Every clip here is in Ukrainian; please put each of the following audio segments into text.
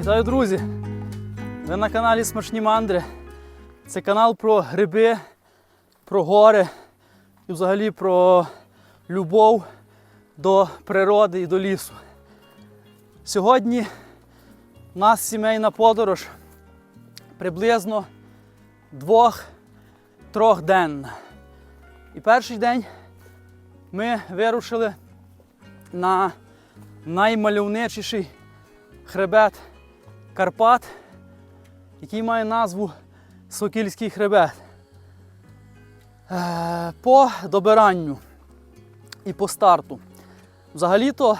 Вітаю, друзі! Ви на каналі Смачні Мандри. Це канал про гриби, про гори і взагалі про любов до природи і до лісу. Сьогодні у нас сімейна подорож приблизно двох-трьохденна. І перший день ми вирушили на наймальовничіший хребет Карпат, який має назву Сокільський хребет. Е, По добиранню і по старту. Взагалі-то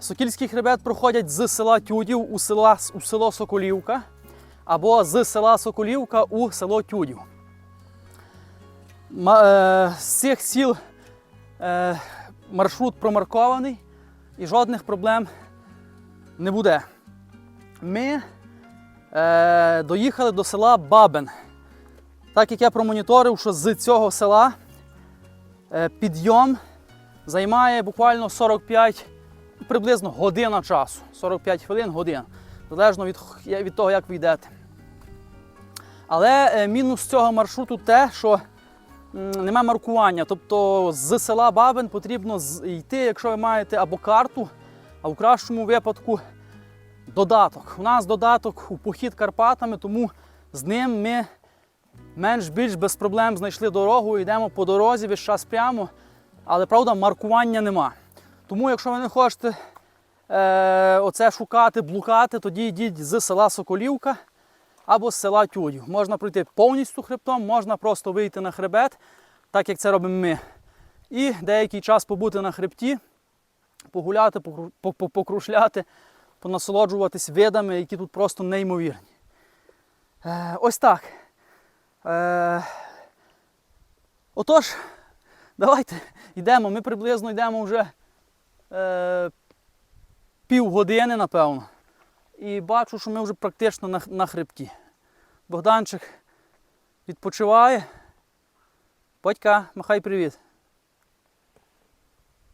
Сокільський хребет проходять з села Тюдів у, села, у село Соколівка або з села Соколівка у село Тюдів. Е, З цих сіл е, маршрут промаркований і жодних проблем не буде. Ми е, доїхали до села Бабин. Так як я промоніторив, що з цього села е, підйом займає буквально 45, приблизно година часу. 45 хвилин годин, залежно від, від того, як ви йдете. Але е, мінус цього маршруту те, що нема маркування. Тобто з села Бабин потрібно йти, якщо ви маєте або карту, а в кращому випадку додаток. У нас додаток у похід Карпатами, тому з ним ми менш-більш без проблем знайшли дорогу, йдемо по дорозі весь час прямо, але правда маркування нема. Тому, якщо ви не хочете е, оце шукати, блукати, тоді йдіть з села Соколівка або з села Тюдів. Можна пройти повністю хребтом, можна просто вийти на хребет, так як це робимо ми. І деякий час побути на хребті, погуляти, покру- по- по- покрушляти, понасолоджуватись видами, які тут просто неймовірні. Е, ось так. Е, отож, давайте йдемо. Ми приблизно йдемо вже е, півгодини, напевно. І бачу, що ми вже практично на, на хребті. Богданчик відпочиває. Батька, махай привіт.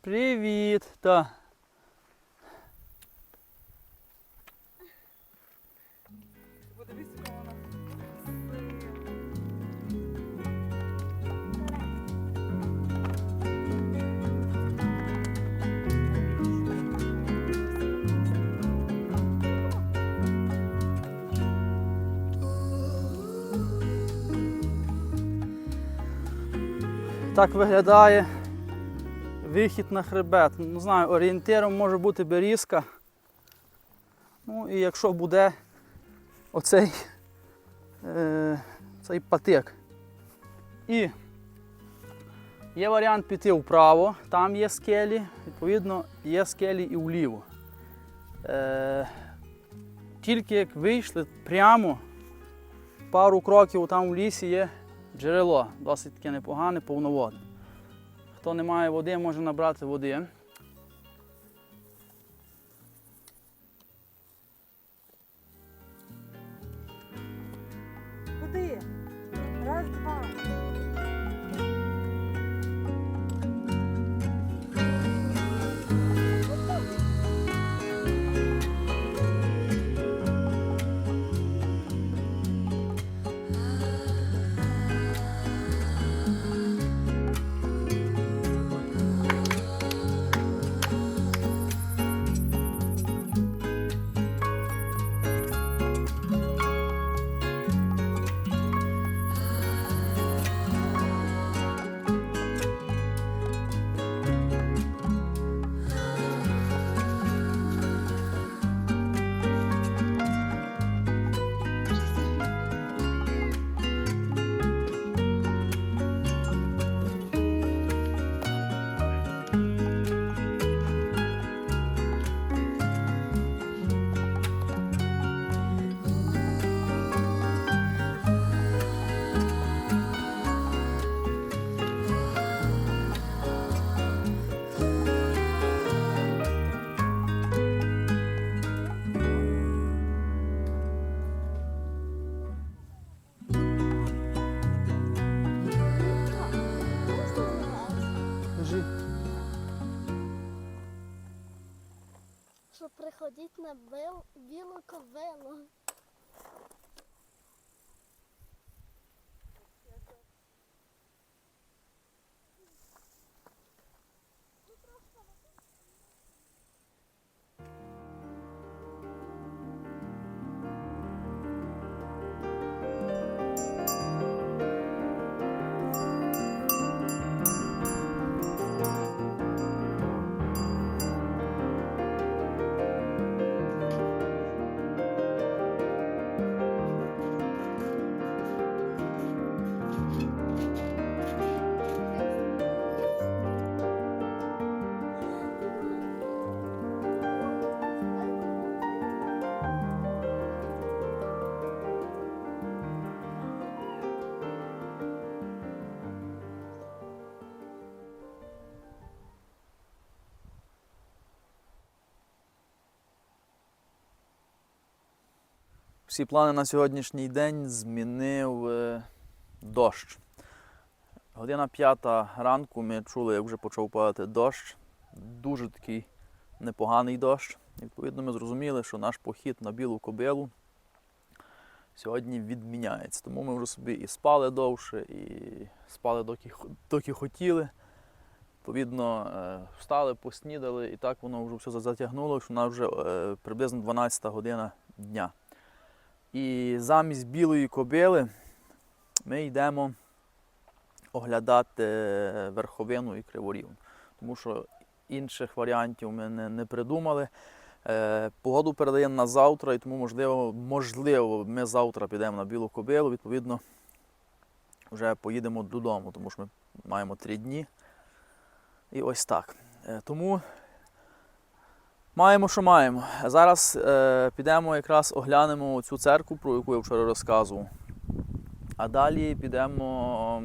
Привіт. Так. Так виглядає вихід на хребет. Не знаю, орієнтиром може бути берізка. Ну і якщо буде оцей е, цей патик. І є варіант піти вправо, там є скелі, відповідно, є скелі і вліво. Е, тільки як вийшли прямо пару кроків там в лісі є джерело, досить таке непогане, повноводне. Хто не має води, може набрати води. Куди? Раз, два. Всі плани на сьогоднішній день змінив е, дощ. Година п'ята ранку ми чули, як вже почав падати дощ. Дуже такий непоганий дощ. Відповідно, ми зрозуміли, що наш похід на білу кобилу сьогодні відміняється. Тому ми вже собі і спали довше, і спали доки, доки хотіли. Відповідно, е, встали, поснідали, і так воно вже все затягнуло, що нас вже е, приблизно 12 година дня. І замість білої кобили ми йдемо оглядати верховину і криворівну. Тому що інших варіантів ми не, не придумали. Е, погоду передаємо на завтра, і тому можливо, можливо, ми завтра підемо на білу кобилу. Відповідно, вже поїдемо додому, тому що ми маємо три дні. І ось так. Е, тому Маємо, що маємо. Зараз е, підемо якраз оглянемо цю церкву, про яку я вчора розказував. А далі підемо,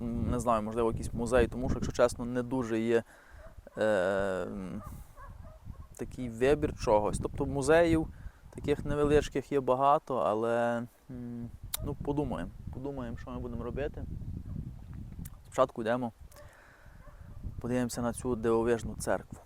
не знаю, можливо, якийсь музей, тому що, якщо чесно, не дуже є е, такий вибір чогось. Тобто музеїв таких невеличких є багато, але ну, подумаємо. Подумаємо, що ми будемо робити. Спочатку йдемо, подивимося на цю дивовижну церкву.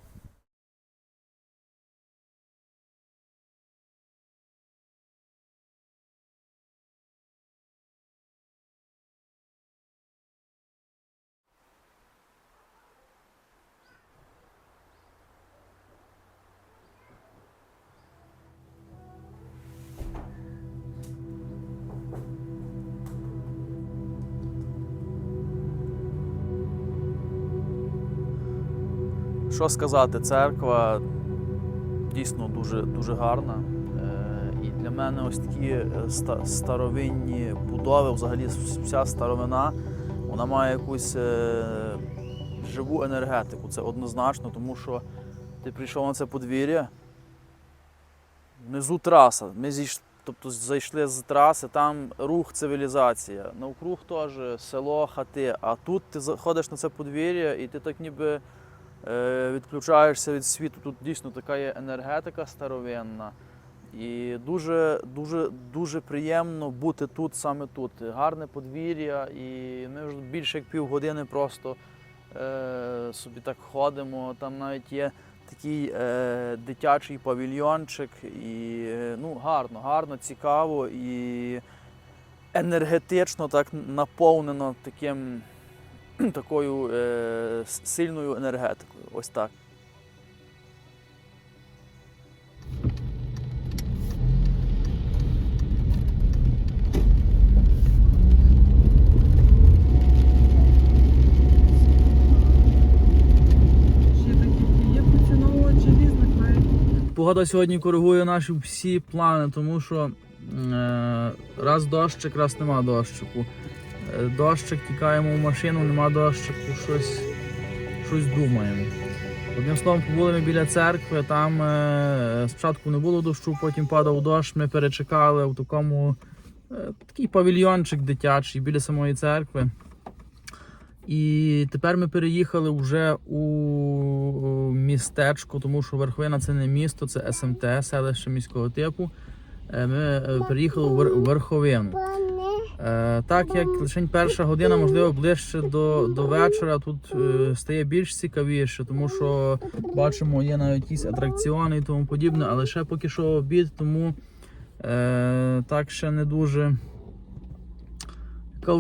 Що сказати, церква дійсно дуже, дуже гарна. Е, І для мене ось такі е, старовинні будови, взагалі вся старовина, вона має якусь е, живу енергетику. Це однозначно, тому що ти прийшов на це подвір'я, внизу траса. Ми зійш... тобто зайшли з траси, там рух цивілізація. Навкруг теж село, хати. А тут ти заходиш на це подвір'я і ти так ніби відключаєшся від світу. Тут дійсно така є енергетика старовинна. І дуже, дуже, дуже приємно бути тут, саме тут. Гарне подвір'я, і ми вже більше як півгодини просто е, собі так ходимо. Там навіть є такий е, дитячий павільйончик. І е, ну, гарно, гарно, цікаво і енергетично так наповнено таким такою е, сильною енергетикою. Ось так. Погода сьогодні коригує наші всі плани, тому що е, раз дощик, раз нема дощику. Дощик, тікаємо в машину, нема дощику, щось, щось думаємо. Одним словом, побули ми біля церкви, там е, спочатку не було дощу, потім падав дощ, ми перечекали в такому е, такий павільйончик дитячий біля самої церкви. І тепер ми переїхали вже у містечко, тому що Верховина це не місто, це СМТ, селище міського типу. Е, Ми е, переїхали у Верховину. Е, так як лише перша година, можливо, ближче до, до вечора, тут е, стає більш цікавіше, тому що бачимо, є навіть якісь атракціони і тому подібне, але ще поки що обід, тому е, так ще не дуже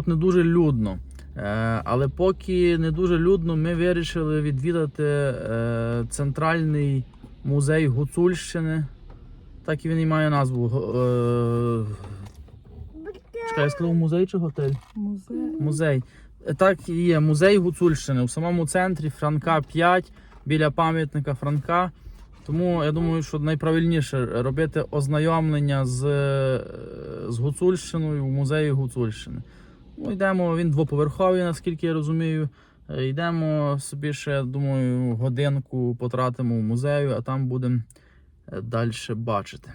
не дуже людно. Е, але поки не дуже людно, ми вирішили відвідати е, центральний музей Гуцульщини. Так і він і має назву. Е, чекай, я сказав музей чи готель? Музей. Музей. Е, Так і є, музей Гуцульщини в самому центрі Франка 5 біля пам'ятника Франка. Тому я думаю, що найправильніше робити ознайомлення з, е, з Гуцульщиною в музеї Гуцульщини. Ну, йдемо, він двоповерховий, наскільки я розумію. Е, Йдемо собі ще, думаю, годинку потратимо в музею, а там будемо далі бачити.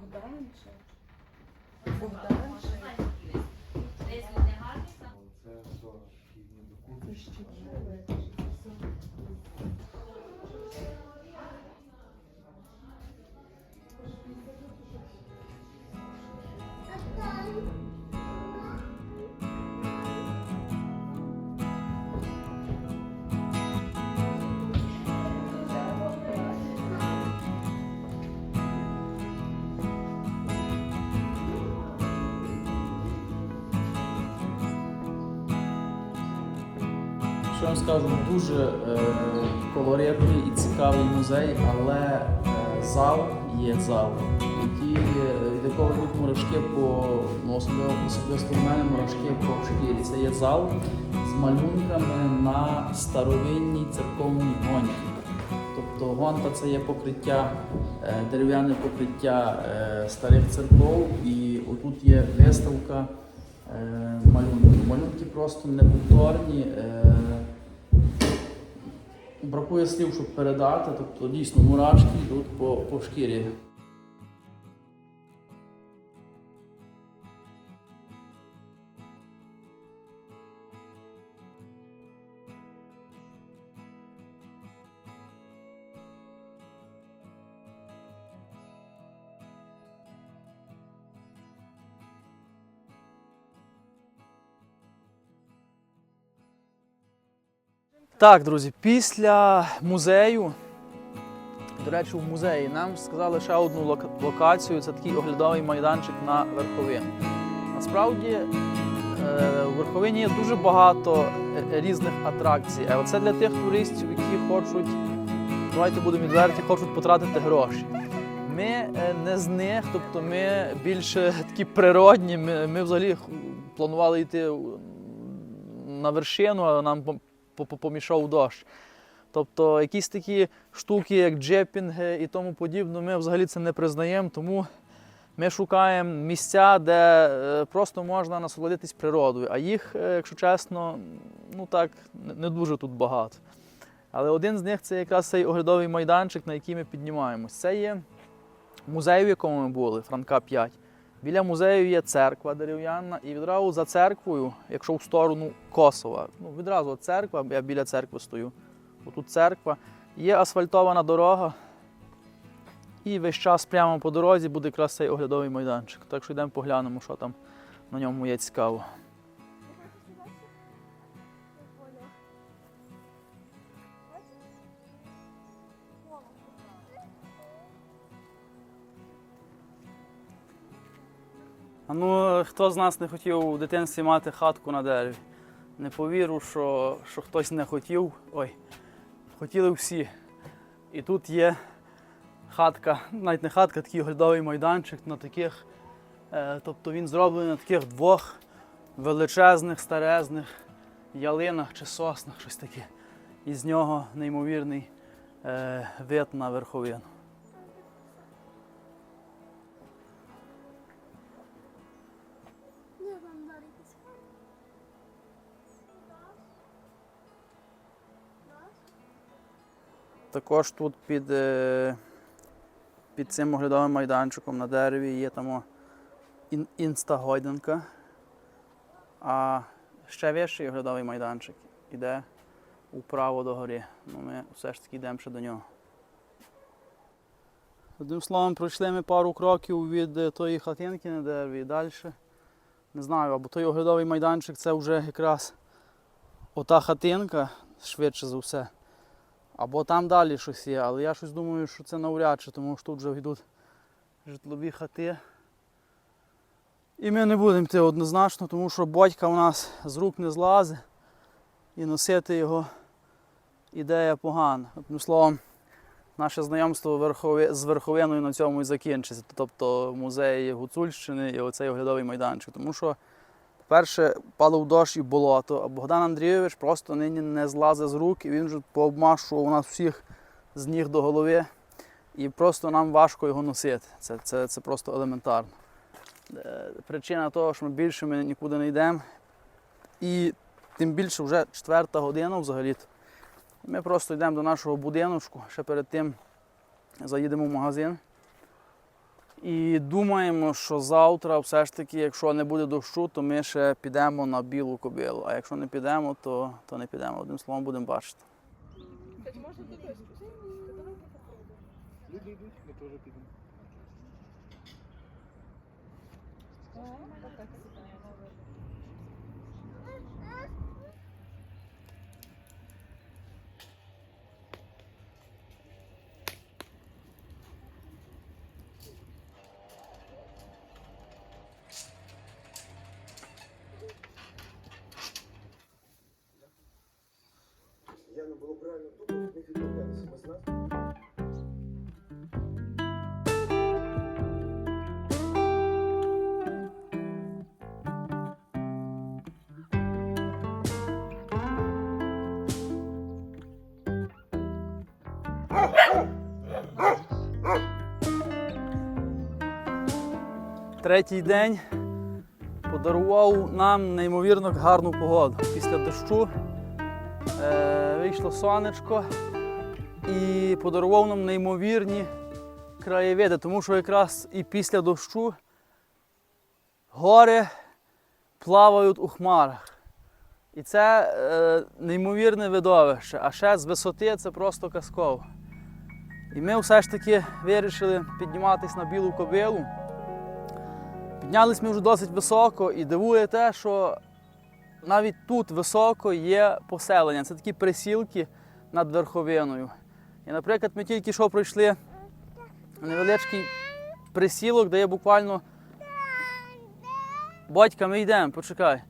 Богданчик. Богданчик. Це все шкільні документи. Що вам скажу, дуже е, колоритний і цікавий музей, але е, зал є зал, який, е, від якого мурашки по ну, особисто в мене мурашки по шкірі. Це є зал з малюнками на старовинній церковній гонті. Тобто гонта це є покриття, е, дерев'яне покриття е, старих церков, і отут є виставка е, малюнків. Малюнки просто неповторні. Е, бракує слів, щоб передати. Тобто дійсно мурашки йдуть по, по шкірі. Так, друзі, після музею, до речі, в музеї нам сказали ще одну лока- локацію. Це такий оглядовий майданчик на верховину. Насправді е, в верховині є дуже багато е, різних атракцій. А це для тих туристів, які хочуть, давайте будемо відверті, хочуть потратити гроші. Ми е, не з них, тобто ми більше такі природні. Ми, ми взагалі планували йти на вершину, а нам помішав дощ. Тобто якісь такі штуки, як джепінги і тому подібне, ми взагалі це не признаємо, тому ми шукаємо місця, де е, просто можна насолодитись природою. А їх, е, якщо чесно, ну так, не- дуже тут багато. Але один з них це якраз цей оглядовий майданчик, на який ми піднімаємось. Це є музей, в якому ми були, Франка 5. Біля музею є церква дерев'яна, і відразу за церквою, якщо в сторону Косова, ну відразу церква, я біля церкви стою. Отут церква, є асфальтована дорога, і весь час прямо по дорозі буде якраз цей оглядовий майданчик. Так що йдемо поглянемо, що там на ньому є цікаво. Ну, хто з нас не хотів у дитинстві мати хатку на дереві? Не повірю, що, що хтось не хотів. Ой, хотіли всі. І тут є хатка, навіть не хатка, такий оглядовий майданчик на таких. Е, тобто він зроблений на таких двох величезних, старезних ялинах чи соснах, щось таке. І з нього неймовірний е, вид на верховину. Також тут під, е, під цим оглядовим майданчиком на дереві є там о, ін, інстагойданка. А ще вищий оглядовий майданчик іде вправо до гори. Ну, ми все ж таки йдемо ще до нього. Одним словом, пройшли ми пару кроків від е, тої хатинки на дереві і далі. Не знаю, або той оглядовий майданчик це вже якраз ота хатинка, швидше за все. Або там далі щось є, але я щось думаю, що це навряд чи, тому що тут вже йдуть житлові хати. І ми не будемо йти однозначно, тому що батька у нас з рук не злазить і носити його ідея погана. Одним словом, наше знайомство з верховиною на цьому і закінчиться. Тобто музей Гуцульщини і оцей оглядовий майданчик. Тому що, по-перше, падав дощ і болото, а Богдан Андрійович просто нині не злазить з рук, і він вже пообмашував у нас всіх з ніг до голови. І просто нам важко його носити. Це, це, це просто елементарно. Е, Причина того, що ми більше ми нікуди не йдемо. І тим більше вже четверта година взагалі. Ми просто йдемо до нашого будиночку, ще перед тим заїдемо в магазин. І думаємо, що завтра все ж таки, якщо не буде дощу, то ми ще підемо на білу кобилу. А якщо не підемо, то, то не підемо. Одним словом будемо бачити. Люди йдуть, ми теж підемо. Яно було правильно тут від них відмовлятися. Ми нас Третій день подарував нам неймовірно гарну погоду. Після дощу вийшло сонечко і подарував нам неймовірні краєвиди, тому що якраз і після дощу гори плавають у хмарах. І це е, неймовірне видовище, а ще з висоти це просто казково. І ми все ж таки вирішили підніматися на білу кобилу. Піднялись ми вже досить високо і дивує те, що навіть тут високо є поселення. Це такі присілки над верховиною. І, наприклад, ми тільки що пройшли невеличкий присілок, де є буквально. Батька, ми йдемо, почекай.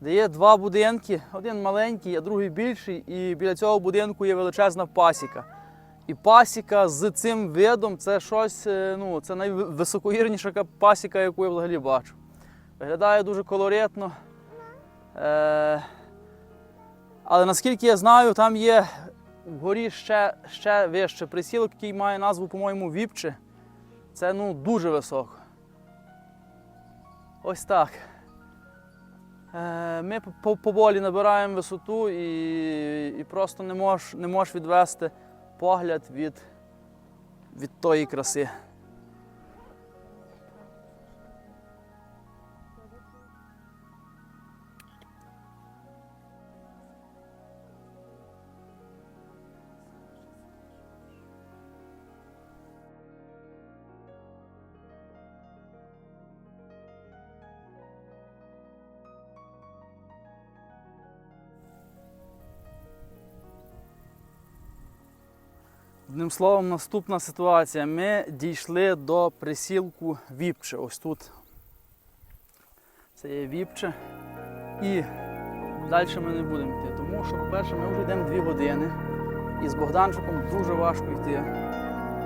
Де є два будинки, один маленький, а другий більший, і біля цього будинку є величезна пасіка. І пасіка з цим видом це щось, е, ну, це найвисокогірніша пасіка, яку я взагалі бачу. Виглядає дуже колоритно. Е, але наскільки я знаю, там є вгорі ще, ще вище присілок, який має назву, по-моєму, Віпче. Це ну, дуже високо. Ось так. Е, Ми поволі набираємо висоту і, і просто не можеш не можеш відвести погляд від, від тої краси. Одним словом, наступна ситуація. Ми дійшли до присілку Віпче. Ось тут. Це є Віпче. І далі ми не будемо йти. Тому що, по-перше, ми вже йдемо дві години. І з Богданчиком дуже важко йти.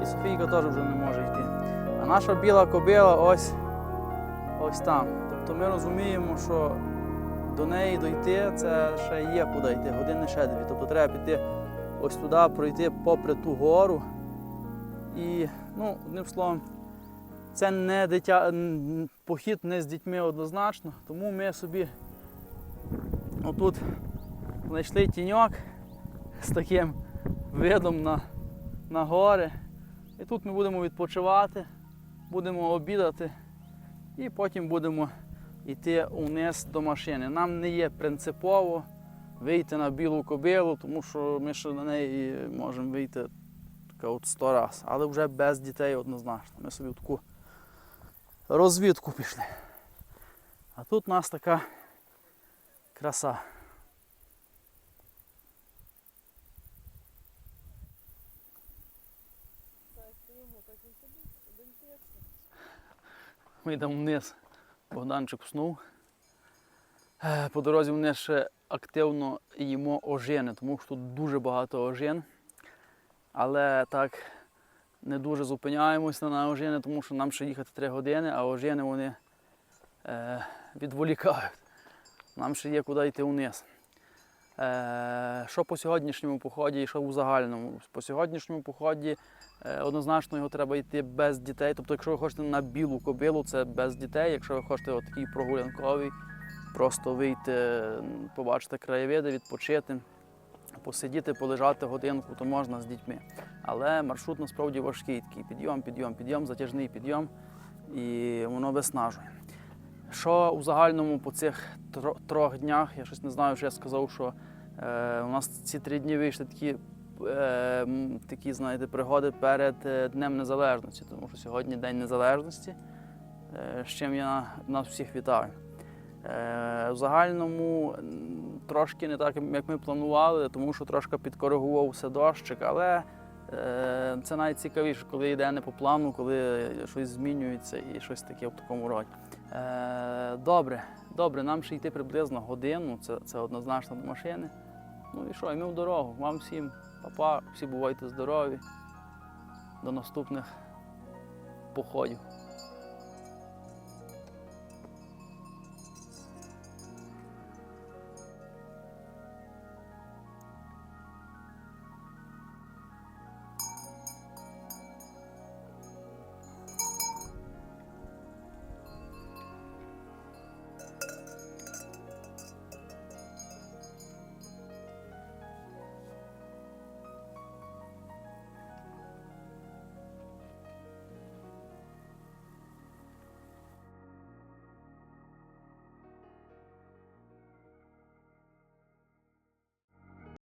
І Софійка теж вже не може йти. А наша біла кобила ось, ось там. Тобто ми розуміємо, що до неї дойти це ще є куди йти, години ще дві. Тобто треба піти ось туди пройти попри ту гору. І, ну, одним словом, це не дитя, похід не з дітьми однозначно, тому ми собі отут знайшли тіньок з таким видом на, на гори. І тут ми будемо відпочивати, будемо обідати і потім будемо йти униз до машини. Нам не є принципово вийти на білу кобилу, тому що ми ще на неї можемо вийти Така от сто раз. Але вже без дітей однозначно. Ми собі таку розвідку пішли. А тут у нас така краса. Ми йдемо вниз. Богданчик вснув. Е, По дорозі вони ще активно їмо ожини, тому що тут дуже багато ожин. Але так не дуже зупиняємося на ожини, тому що нам ще їхати 3 години, а ожини вони е, відволікають. Нам ще є куди йти вниз. Е, що по сьогоднішньому поході і що у загальному? По сьогоднішньому поході е, однозначно його треба йти без дітей. Тобто, якщо ви хочете на білу кобилу, це без дітей. Якщо ви хочете такий прогулянковий, просто вийти, побачити краєвиди, відпочити, посидіти, полежати годинку, то можна з дітьми. Але маршрут насправді важкий, такий підйом, підйом, підйом, затяжний підйом, і воно виснажує. Що у загальному по цих трьох днях, я щось не знаю, що я сказав, що е, у нас ці три дні вийшли такі, е, такі знаєте, пригоди перед е, Днем Незалежності, тому що сьогодні День Незалежності, е, з чим я нас всіх вітаю. Е, в загальному трошки не так, як ми планували, тому що трошки підкоригувався дощик, але е, це найцікавіше, коли йде не по плану, коли щось змінюється і щось таке в такому роді. Е, добре, добре, нам ще йти приблизно годину, це, це однозначно до машини. Ну і що, і ми в дорогу. Вам всім па-па, всі бувайте здорові. До наступних походів.